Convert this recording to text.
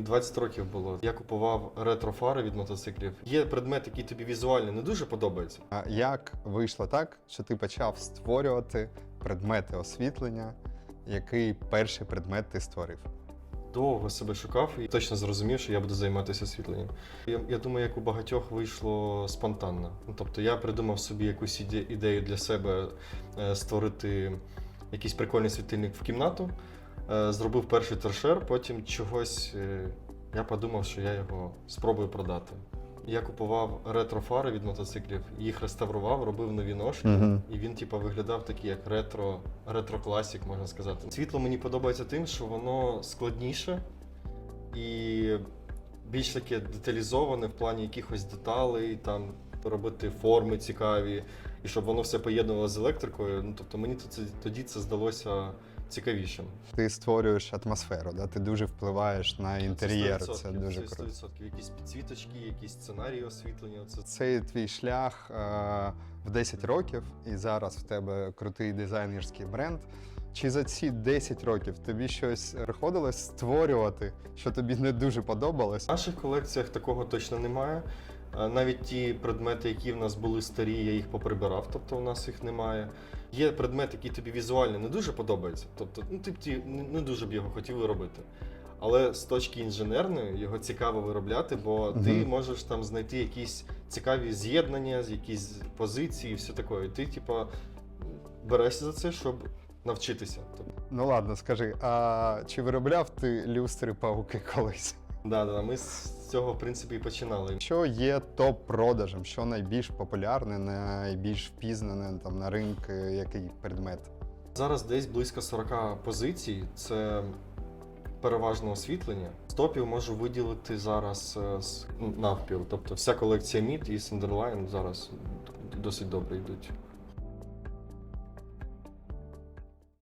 Мені 20 років було. Я купував ретро-фари від мотоциклів. Є предмет, який тобі візуально не дуже подобається. А Як вийшло так, що ти почав створювати предмети освітлення? Який перший предмет ти створив? Довго себе шукав і точно зрозумів, що я буду займатися освітленням. Я, я думаю, як у багатьох вийшло спонтанно. Ну, тобто я придумав собі якусь іде- ідею для себе е, створити якийсь прикольний світильник в кімнату. Е, Зробив перший торшер, потім чогось е, я подумав, що я його спробую продати. Я купував ретро-фари від мотоциклів, їх реставрував, робив нові ножки, Мгм. і він, типу, виглядав такий, як ретро, ретро-класік, можна сказати. Світло мені подобається тим, що воно складніше і більш таке деталізоване в плані якихось деталей, там робити форми цікаві, і щоб воно все поєднувалося з електрикою. Ну, тобто мені тоді це здалося цікавішим. Ти створюєш атмосферу, да? ти дуже впливаєш на інтер'єр. Це, 100%, дуже це круто. 100%. Якісь підсвіточки, якісь сценарії освітлення. Це Цей твій шлях е, в 10 років, і зараз в тебе крутий дизайнерський бренд. Чи за ці 10 років тобі щось приходилось створювати, що тобі не дуже подобалось? В наших колекціях такого точно немає. Навіть ті предмети, які в нас були старі, я їх поприбирав, тобто у нас їх немає. Є предмет, який тобі візуально не дуже подобається, тобто ну, ти б ті не дуже б його хотів виробити. Але з точки інженерної його цікаво виробляти, бо ти можеш там знайти якісь цікаві з'єднання, якісь позиції і все таке. І ти, типа, берешся за це, щоб навчитися. Тобто, Ну ладно, скажи, а чи виробляв ти люстри пауки колись? Да, да, ми з цього, в принципі, і починали. Що є топ-продажем? Що найбільш популярне, найбільш впізнане там на ринку, який предмет? Зараз десь близько 40 позицій. Це переважно освітлення. З топів можу виділити зараз е, з- навпіл. Тобто вся колекція мід і Сендерлайн зараз досить добре йдуть.